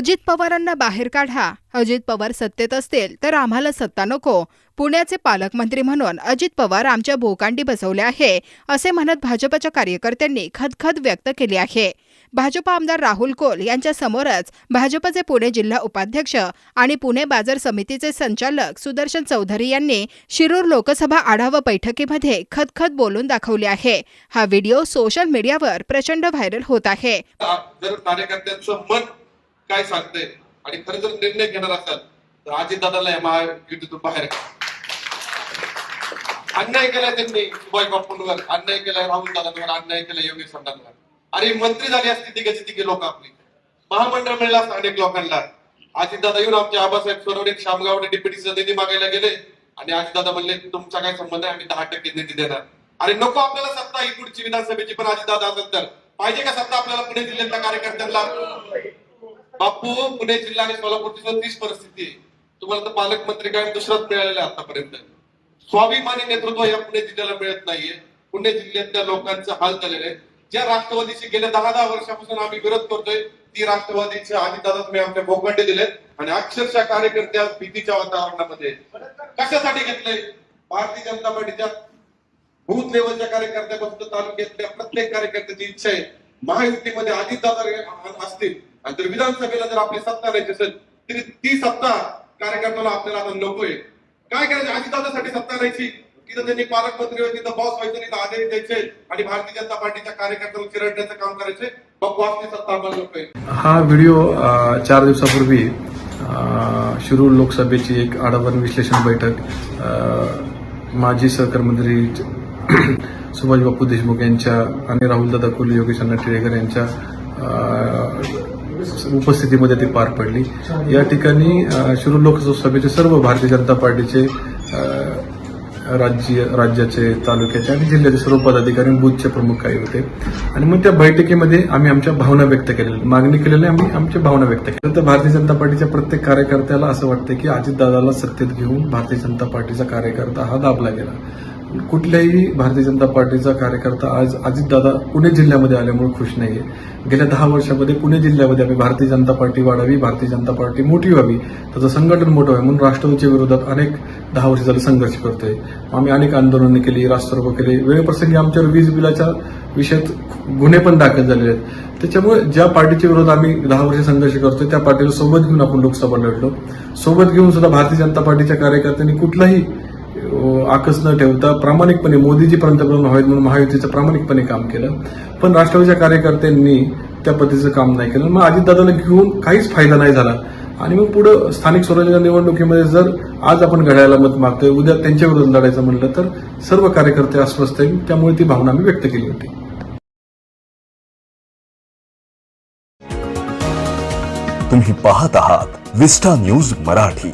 अजित पवारांना बाहेर काढा. अजित पवार सत्तेत असतील तर आम्हाला सत्ता नको. पुण्याचे पालकमंत्री म्हणून अजित पवार आमच्या भोकांडी बसवले आहे असे म्हणत भाजपच्या कार्यकर्त्यांनी खदखद व्यक्त केली आहे. भाजप आमदार राहुल कोल यांच्या समोरच भाजपचे पुणे जिल्हा उपाध्यक्ष आणि पुणे बाजार समितीचे संचालक सुदर्शन चौधरी यांनी शिरूर लोकसभा आढावा बैठकीमध्ये खदखद बोलून दाखवले आहे. हा व्हिडिओ सोशल मीडियावर प्रचंड व्हायरल होत आहे. जर कार्यकर्त्यांचं मन काय सांगते? आणि खरं जर निर्णय घेणार असाल तर अजितदादाला महायुतीतून बाहेर अन्याय केलाय त्यांनी सुभाष बापूंवर अन्याय केलाय राहुल दादांवर अन्याय केलाय योगेश अण्णांवर अरे मंत्री झाली असती तिघाची तिघे लोक आपली. महामंडळ मिळलं असतं अनेक लोकांना. अजितदादा येऊन आमचे आबासाहेब सोनवणे शामगावडे डिप्युटीचा निधी मागायला गेले. आणि अजितदादा म्हणले तुमचा काय संबंध आहे? आम्ही दहा टक्के निधी देणार. अरे नको आपल्याला सत्ता ही पुढची विधानसभेची पण अजितदादा असेल तर. पाहिजे का सत्ता आपल्याला पुणे जिल्ह्यातल्या कार्यकर्त्यांना? बापू पुणे जिल्हा आणि सोलापूरची सुद्धा तीच परिस्थिती आहे. तुम्हाला तर पालकमंत्री काय दुसराच मिळालेला आतापर्यंत. स्वाभिमानी नेतृत्व या पुणे जिल्ह्याला मिळत नाहीये. पुणे जिल्ह्यातल्या लोकांचा हाल झालेला आहे. ज्या राष्ट्रवादीशी गेल्या दहा दहा वर्षापासून आम्ही विरोध करतोय ती राष्ट्रवादीचे आदिदादा तुम्ही आमच्या भोगंडे दिलेत. आणि अक्षरशः कार्यकर्त्या भीतीच्या वातावरणामध्ये कशासाठी घेतले भारतीय जनता पार्टीच्या बूथ लेवलच्या कार्यकर्त्यापासून तालुक्यातल्या प्रत्येक कार्यकर्त्याची इच्छा आहे. महायुतीमध्ये अजितदादा असतील. आणि जर विधानसभेला जर आपली सत्ता राहायची असेल तरी ती सत्ता कार्यकर्त्याला आपल्याला आता नकोय. काय करायचं? अजितदादासाठी सत्ता राहायची. तिथं त्यांनी पालकमंत्री व्हायचे तिथं बॉस व्हायचं तिथं आदेश द्यायचे. आणि भारतीय जनता पार्टीच्या कार्यकर्त्याला चिरडण्याचं काम करायचे. मग बॉसची सत्ता आम्हाला नकोय. हा व्हिडिओ चार दिवसापूर्वी शिरूर लोकसभेची एक आढावा विश्लेषण बैठक माजी सहकार मंत्री सुभाष बापू देशमुख यांच्या आणि राहुलदादा कोल्हे योगेश अण्णा टिळेकर यांच्या उपस्थितीमध्ये ती पार पडली. या ठिकाणी अ, शिरूर लोकसभेचे सर्व भारतीय जनता पार्टीचे राज्य राज्याचे तालुक्याचे आणि जिल्ह्याचे सर्व पदाधिकारी बुथचे प्रमुख काही होते. आणि मग त्या बैठकीमध्ये आम्ही आमच्या भावना व्यक्त केलेल्या मागणी केलेल्या आम्ही आमच्या भावना व्यक्त केल्या. तर भारतीय जनता पार्टीच्या प्रत्येक कार्यकर्त्याला असं वाटतं की अजितदादाला सत्तेत घेऊन भारतीय जनता पार्टीचा कार्यकर्ता हा दाबला गेला. कुठल्याही भारतीय जनता पार्टीचा कार्यकर्ता आज अजितदादा पुणे जिल्ह्यामध्ये आल्यामुळे खुश नाहीये. गेल्या दहा वर्षामध्ये पुणे जिल्ह्यामध्ये आम्ही भारतीय जनता पार्टी वाढावी भारतीय जनता पार्टी मोठी व्हावी त्याचं संघटन मोठं व्हावं म्हणून राष्ट्रवादीच्या विरोधात अनेक दहा वर्ष झाले संघर्ष करतोय. आम्ही अनेक आंदोलनं केली रास्तारोको केले. वेळप्रसंगी आमच्यावर वीज बिलाच्या विषयात गुन्हे पण दाखल झालेले आहेत. त्याच्यामुळे ज्या पार्टीच्या विरोधात आम्ही दहा वर्ष संघर्ष करतोय त्या पार्टीला सोबत घेऊन आपण लोकसभा लढलो. सोबत घेऊन सुद्धा भारतीय जनता पार्टीच्या कार्यकर्त्यांनी कुठलाही आकस न ठेवता प्रामाणिकपणे मोदीजी पंतप्रधान व्हावेत म्हणून महायुतीचं प्रामाणिकपणे काम केलं. पण राष्ट्रवादीच्या कार्यकर्त्यांनी त्या पद्धतीचं काम नाही केलं. मग अजितदादाला घेऊन काहीच फायदा नाही झाला. आणि मग पुढं स्थानिक स्वराज्य निवडणुकीमध्ये जर आज आपण घड्याला मत मागतोय उद्या त्यांच्या लढायचं म्हटलं तर सर्व कार्यकर्ते अस्वस्थ आहेत. त्यामुळे ती भावना मी व्यक्त केली होती. तुम्ही पाहत आहात विस्टा न्यूज मराठी.